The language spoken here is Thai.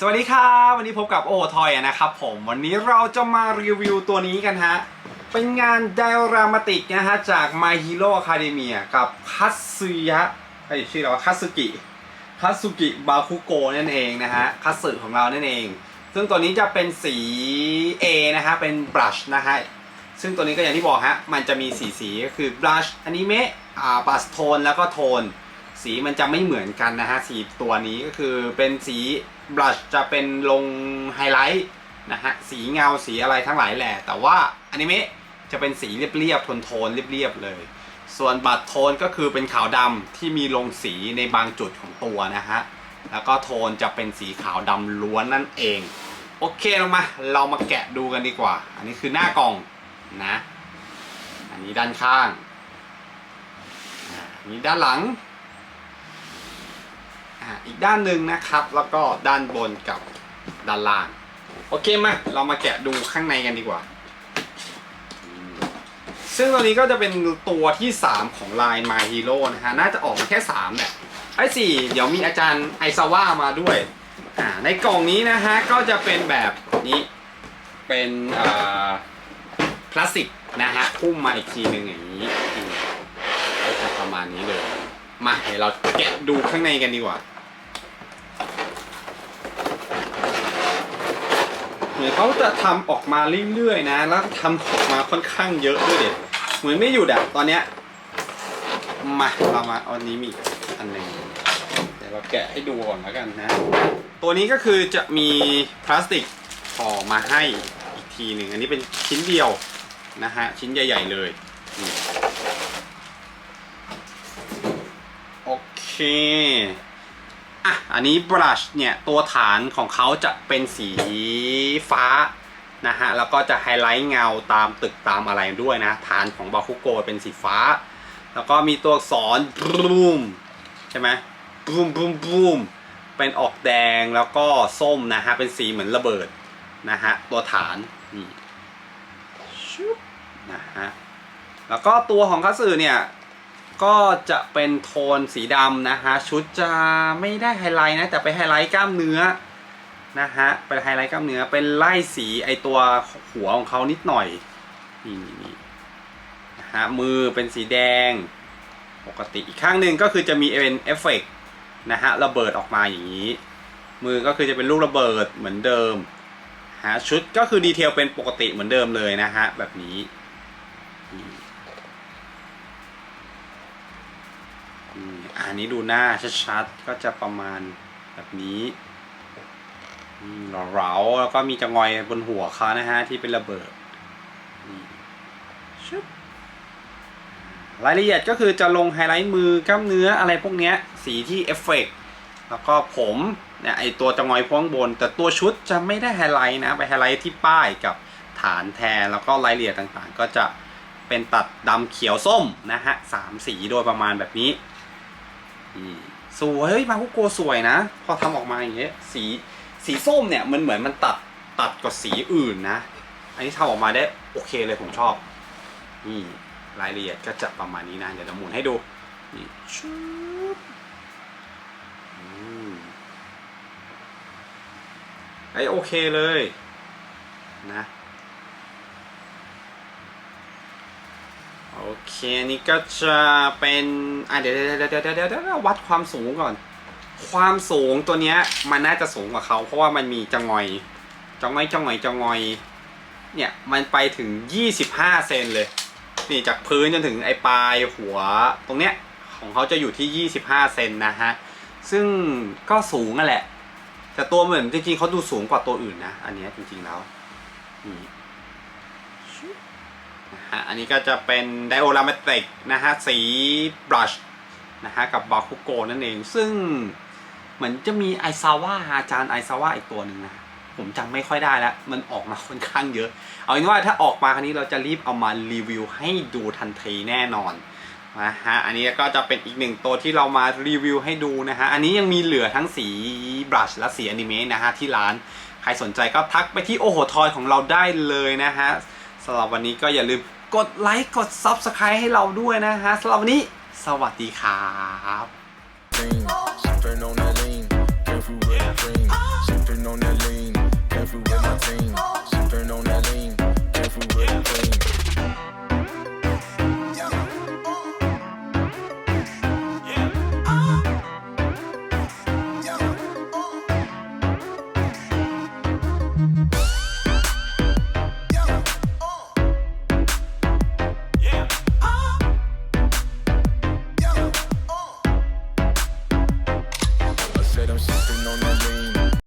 สวัสดีครับวันนี้พบกับโอทอยนะครับผมวันนี้เราจะมารีวิวตัวนี้กันฮะ เป็นงานไดรามาติกนะฮะ จาก My Hero Academia กับคัตสึยะไอชื่ออะไรวะคัตสึกิคัตสึกิบาคุโกนั่นเองนะฮะคัตสึของเรานั่นเอง ซึ่งตัวนี้จะเป็นสี A นะฮะ เป็นบลัชนะฮะ ซึ่งตัวนี้ก็อย่างที่บอกฮะ มันจะมีสีสีก็คือบลัชอนิเมะอ่าบัสโทนแล้วก็โทน สีมันจะไม่เหมือนกันนะฮะสีตัวนี้ก็คือเป็นสีบลัชจะเป็นลงไฮไลท์นะฮะสีเงาสีอะไรทั้งหลายแหละ แต่ว่าอนิเมะจะเป็นสีเรียบๆโทนๆเรียบๆเลย ส่วนบัตรโทนก็คือเป็นขาวดำที่มีลงสีในบางจุดของตัวนะฮะแล้วก็โทนจะเป็นสีขาวดำล้วนนั่นเอง โอเคเรามา เรามาแกะดูกันดีกว่า อันนี้คือหน้ากล่องนะ อันนี้ด้านข้างอันนี้ด้านหลัง อีกด้านหนึ่งนะครับ แล้วก็ด้านบนกับด้านล่าง โอเคมาเรามาแกะดูข้างในกันดีกว่า ซึ่งตัวนี้ก็จะเป็นตัวที่ 3 ของ Line My Hero นะฮะ น่าจะออกมาแค่3เนี่ยไอ้สี่เดี๋ยวมีอาจารย์ไอซาว่ามาด้วยอ่าในกล่องนี้นะฮะ ก็จะเป็นแบบนี้ เป็นอ่าพลาสติกนะฮะพุ่มมาอีกทีหนึ่งอย่างนี้ก็จะประมาณนี้เลย มาเดี๋ยวเราแกะดูข้างในกันดีกว่า เหมือนเขาจะทำออกมาเรื่อยๆนะ แล้วทำออกมาค่อนข้างเยอะด้วยเด็ดเหมือนไม่หยุดอะตอนเนี้ยมาเรามาอันนี้มีอันหนึ่งเดี๋ยวเราแกะให้ดูก่อนแล้วกันนะ ตัวนี้ก็คือจะมีพลาสติกห่อมาให้อีกทีหนึ่งอันนี้เป็นชิ้นเดียวนะฮะชิ้นใหญ่ ๆเลยโอเค อะอันนี้บลัชเนี่ยตัวฐานของเขาจะเป็นสีฟ้านะฮะแล้วก็จะไฮไลท์เงาตามตึกตามอะไรด้วยนะ ฐานของบาคุโกะเป็นสีฟ้า แล้วก็มีตัวอักษรบูมใช่ไหมบูมบูมบูมเป็นออกแดงแล้วก็ส้มนะฮะเป็นสีเหมือนระเบิดนะฮะตัวฐานนี่ชุบนะฮะแล้วก็ตัวของคัตสึเนี่ย ก็จะเป็นโทนสีดำนะฮะชุดจะไม่ได้ไฮไลท์นะแต่ไปไฮไลท์กล้ามเนื้อนะฮะไปไฮไลท์กล้ามเนื้อเป็นไล่สีไอตัวหัวของเขานิดหน่อยนี่นี่นี่นะฮะมือเป็นสีแดง ปกติอีกข้างหนึ่งก็คือจะมีเป็นเอฟเฟกต์นะฮะระเบิดออกมาอย่างนี้ มือก็คือจะเป็นลูกระเบิดเหมือนเดิมฮะชุดก็คือดีเทลเป็นปกติเหมือนเดิมเลยนะฮะแบบนี้ อันนี้ดูหน้าชัดๆ ก็จะประมาณแบบนี้เหลาๆแล้วก็มีจะงอยบนหัวเขานะฮะ ที่เป็นระเบิดนี่ชึบรายละเอียดก็คือจะลงไฮไลท์มือกล้ามเนื้ออะไรพวกเนี้ย สีที่เอฟเฟกต์แล้วก็ผมเนี่ยไอตัวจะงอยพ้องบน แต่ตัวชุดจะไม่ได้ไฮไลท์นะ ไปไฮไลท์ที่ป้ายกับฐานแทน แล้วก็รายละเอียดต่างๆ ก็จะเป็นตัดดำเขียวส้มนะฮะสามสีโดยประมาณแบบนี้ สวยเฮ้ยมาคุโกสวยนะ พอทำออกมาอย่างเงี้ยสีสีส้มเนี่ยมันเหมือนมันตัดตัดกับสีอื่นนะ อันนี้ทำออกมาได้โอเคเลยผมชอบนี่รายละเอียดก็จะประมาณนี้นะ เดี๋ยวเราหมุนให้ดูนี่ชุบอืมไอโอเคเลยนะ โอเคนนี้ก็จะเป็นอะเดี๋ยวเดี๋ยวเดี๋ยวเดี๋ยวเดี๋ยวเดี๋ยววัดความสูงก่อน ความสูงตัวเนี้ยมันน่าจะสูงกว่าเขา เพราะว่ามันมีจงอยจงอยจงอยจงอย เนี่ยมันไปถึง 25 เซนเลย นี่จากพื้นจนถึงไอ้ปลายหัวตรงเนี้ยของเขาจะอยู่ที่ 25 เซนนะฮะ ซึ่งก็สูงนั่นแหละ แต่ตัวเหมือนจริงๆเขาดูสูงกว่าตัวอื่นนะ อันเนี้ยจริงๆแล้วนี่ นะฮะอันนี้ก็จะเป็นไดโอราเมติกนะฮะสีบลัชนะฮะกับบาคุโกนั่นเอง ซึ่งเหมือนจะมีไอซาว่าอาจารย์ไอซาว่าอีกตัวหนึ่งนะผมจำไม่ค่อยได้แล้ว มันออกมาค่อนข้างเยอะ เอาเป็นว่าถ้าออกมาครั้นี้เราจะรีบเอามารีวิวให้ดูทันทีแน่นอนนะฮะอันนี้ก็จะเป็นอีกหนึ่งตัวที่เรามารีวิวให้ดูนะฮะอันนี้ยังมีเหลือทั้งสีบลัชและสีอนิเมะนะฮะที่ร้าน ใครสนใจก็ทักไปที่โอโหทอยของเราได้เลยนะฮะ สำหรับวันนี้ก็อย่าลืมกดไลค์กด Subscribe ให้เราด้วยนะฮะสำหรับวันนี้ สวัสดีครับ